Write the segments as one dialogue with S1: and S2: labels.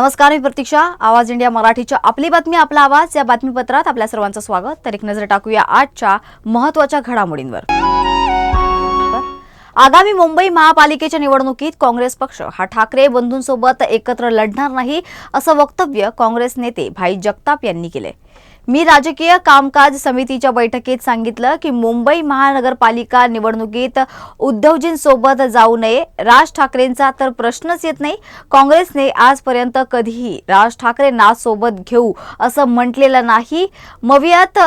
S1: नमस्कार मी प्रतीक्षा. आवाज इंडिया मराठीच्या आपली बातमी आपला आवाज. या बातमीपत्रात आपल्या सर्वांचं स्वागत. तर एक नजर टाकूया आजच्या महत्त्वाच्या घडामोडींवर. आगामी मुंबई महापालिकेच्या निवडणुकीत काँग्रेस पक्ष हा ठाकरे बंधूंसोबत एकत्र लढणार नाही असं वक्तव्य काँग्रेस नेते भाई जगताप यांनी केले मी राजकीय कामकाज समितीच्या बैठकीत सांगितलं की मुंबई महानगरपालिका निवडणुकीत उद्धवजींसोबत जाऊ नये. राज ठाकरेंचा तर प्रश्नच येत नाही. काँग्रेसने आजपर्यंत कधीही राज ठाकरेंना सोबत घेऊ असं म्हटलेलं नाही. मवियात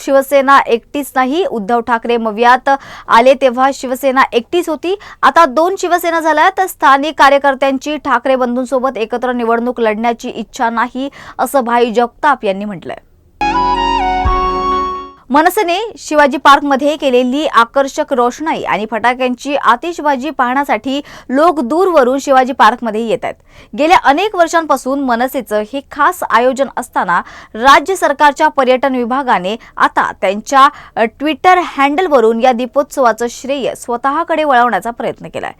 S1: शिवसेना एकटीच नाही. उद्धव ठाकरे मवियात आले तेव्हा शिवसेना एकटीच होती. आता दोन शिवसेना झाल्या तर स्थानिक कार्यकर्त्यांची ठाकरे बंधूंसोबत एकत्र निवडणूक लढण्याची इच्छा नाही असं भाई जगताप यांनी म्हटलंय. मनसेने शिवाजी पार्कमध्ये केलेली आकर्षक रोषणाई आणि फटाक्यांची आतिषबाजी पाहण्यासाठी लोक दूरवरून शिवाजी पार्कमध्ये येत आहेत. गेल्या अनेक वर्षांपासून मनसेचं हे खास आयोजन असताना राज्य सरकारच्या पर्यटन विभागाने आता त्यांच्या ट्विटर हँडलवरून या दीपोत्सवाचं श्रेय स्वतःकडे वळवण्याचा प्रयत्न केलाय.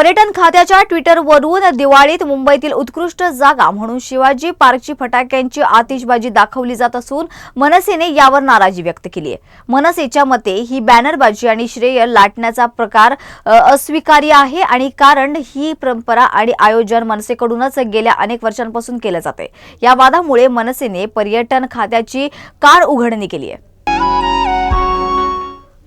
S1: पर्यटन खात्याच्या ट्विटरवरून दिवाळीत मुंबईतील उत्कृष्ट जागा म्हणून शिवाजी पार्कची फटाक्यांची आतिषबाजी दाखवली जात असून मनसेने यावर नाराजी व्यक्त केली आहे. मनसेच्या मते ही बॅनरबाजी आणि श्रेय लाटण्याचा प्रकार अस्वीकार्य आहे आणि कारण ही परंपरा आणि आयोजन मनसेकडूनच गेल्या अनेक वर्षांपासून केलं जाते. या वादामुळे मनसेने पर्यटन खात्याची कार उघडणी केली आहे.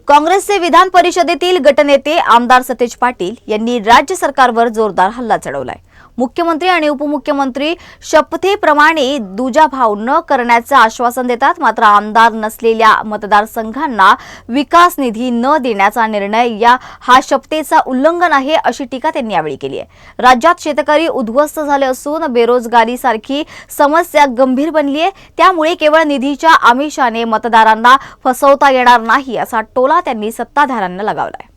S1: काँग्रेसचे विधान परिषदेतील गटनेते आमदार सतेज पाटील यांनी राज्य सरकारवर जोरदार हल्ला चढवलाय. मुख्यमंत्री आणि उपमुख्यमंत्री शपथेप्रमाणे दुजाभाव न करण्याचं आश्वासन देतात. मात्र आमदार नसलेल्या मतदारसंघांना विकास निधी न देण्याचा निर्णय या हा शपथेचा उल्लंघन आहे अशी टीका त्यांनी यावेळी केली आहे. राज्यात शेतकरी उद्ध्वस्त झाले असून बेरोजगारीसारखी समस्या गंभीर बनली आहे. त्यामुळे केवळ निधीच्या आमिषाने मतदारांना फसवता येणार नाही असा टोला त्यांनी सत्ताधाऱ्यांना लगावलाय.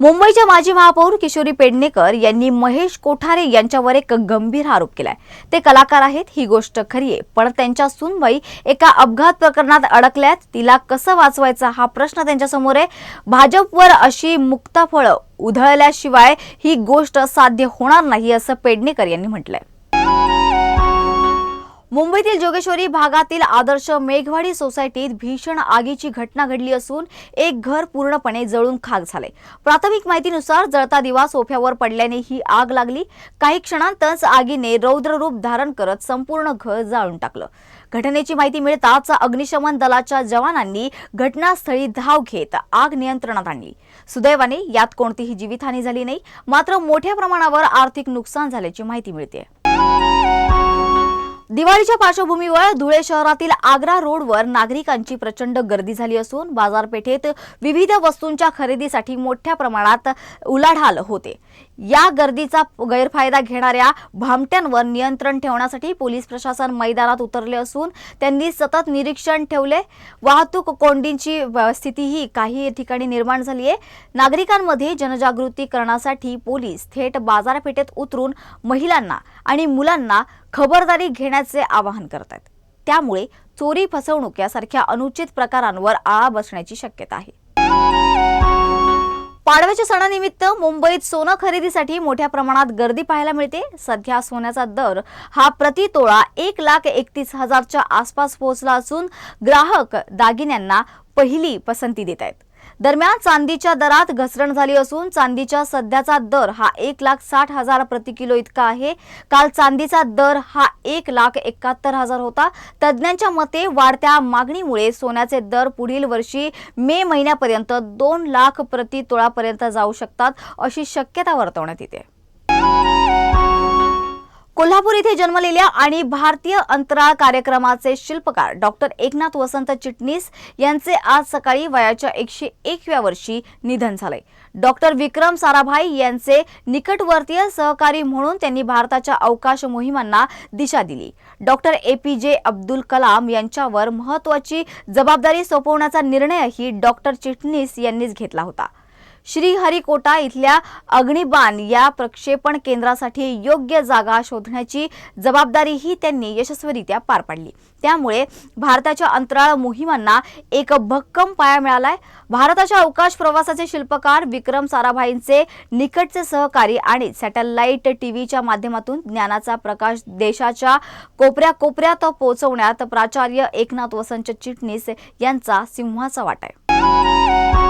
S1: मुंबईच्या माजी महापौर किशोरी पेडणेकर यांनी महेश कोठारे यांच्यावर एक गंभीर आरोप केलाय. ते कलाकार आहेत ही गोष्ट खरी आहे. पण त्यांच्या सुनबाई एका अपघात प्रकरणात अडकल्यात. तिला कसं वाचवायचा हा प्रश्न त्यांच्यासमोर आहे. भाजपवर अशी मुक्ताफळं उधळल्याशिवाय ही गोष्ट साध्य होणार नाही असं पेडणेकर यांनी म्हटलंय. मुंबईतील जोगेश्वरी भागातील आदर्श मेघवाडी सोसायटीत भीषण आगीची घटना घडली असून एक घर पूर्णपणे जळून खाक झाले. प्राथमिक माहितीनुसार जळता दिवा सोफ्यावर पडल्याने ही आग लागली. काही क्षणांतच आगीने रौद्ररूप धारण करत संपूर्ण घर जाळून टाकलं. घटनेची माहिती मिळताच अग्निशमन दलाच्या जवानांनी घटनास्थळी धाव घेत आग नियंत्रणात आणली. सुदैवाने यात कोणतीही जीवितहानी झाली नाही. मात्र मोठ्या प्रमाणावर आर्थिक नुकसान झाल्याची माहिती मिळते दिवाळीच्या पार्श्वभूमीवर धुळे शहरातील आग्रा रोडवर नागरिकांची प्रचंड गर्दी झाली असून बाजारपेठेत विविध वस्तूंच्या खरेदीसाठी मोठ्या प्रमाणात उलाढाल होते. या गर्दीचा गैरफायदा घेणाऱ्या भामट्यांवर नियंत्रण ठेवण्यासाठी पोलीस प्रशासन मैदानात उतरले असून त्यांनी सतत निरीक्षण ठेवले. वाहतूक कोंडींची स्थितीही काही ठिकाणी निर्माण झाली आहे. नागरिकांमध्ये जनजागृती करण्यासाठी पोलीस थेट बाजारपेठेत उतरून महिलांना आणि मुलांना खबरदारी घेण्याचे आवाहन करत आहेत त्यामुळे चोरी फसवणूक यासारख्या अनुचित प्रकारांवर आळा बसण्याची शक्यता आहे. पाडव्याच्या सणानिमित्त मुंबईत सोनं खरेदीसाठी मोठ्या प्रमाणात गर्दी पाहायला मिळते. सध्या सोन्याचा दर हा प्रति तोळा एक लाख एकतीस हजारच्या आसपास पोहोचला असून ग्राहक दागिन्यांना पहिली पसंती देत आहेत. दरम्यान चांदीच्या दरात घसरण झाली असून चांदीच्या सध्याचा दर हा एक लाख साठ हजार प्रति किलो इतका आहे. काल चांदीचा दर हा एक लाख एकाहत्तर हजार होता. तज्ज्ञांच्या मते वाढत्या मागणीमुळे सोन्याचे दर पुढील वर्षी मे महिन्यापर्यंत दोन लाख प्रति तोळापर्यंत जाऊ शकतात अशी शक्यता वर्तवण्यात येते. कोल्हापूर इथे जन्मलेल्या आणि भारतीय अंतराळ कार्यक्रमाचे शिल्पकार डॉक्टर एकनाथ वसंत चिटणीस यांचे आज सकाळी वयाच्या एकशे एकव्या वर्षी निधन झाले. डॉक्टर विक्रम साराभाई यांचे निकटवर्तीय सहकारी म्हणून त्यांनी भारताच्या अवकाश मोहिमांना दिशा दिली. डॉक्टर ए पी जे अब्दुल कलाम यांच्यावर महत्वाची जबाबदारी सोपवण्याचा निर्णयही डॉक्टर चिटणीस यांनीच घेतला होता. श्रीहरिकोटा इथल्या अग्निबाण या प्रक्षेपण केंद्रासाठी योग्य जागा शोधण्याची जबाबदारीही त्यांनी यशस्वीरित्या पार पाडली. त्यामुळे भारताच्या अंतराळ मोहिमांना एक भक्कम पाया मिळालाय. भारताच्या अवकाश प्रवासाचे शिल्पकार विक्रम साराभाईंचे निकटचे सहकारी आणि सॅटेलाइट टीव्हीच्या माध्यमातून ज्ञानाचा प्रकाश देशाच्या कोपऱ्या कोपऱ्यात पोहोचवण्यात प्राचार्य एकनाथ वसंत चिटणीस यांचा सिंहाचा वाटा आहे.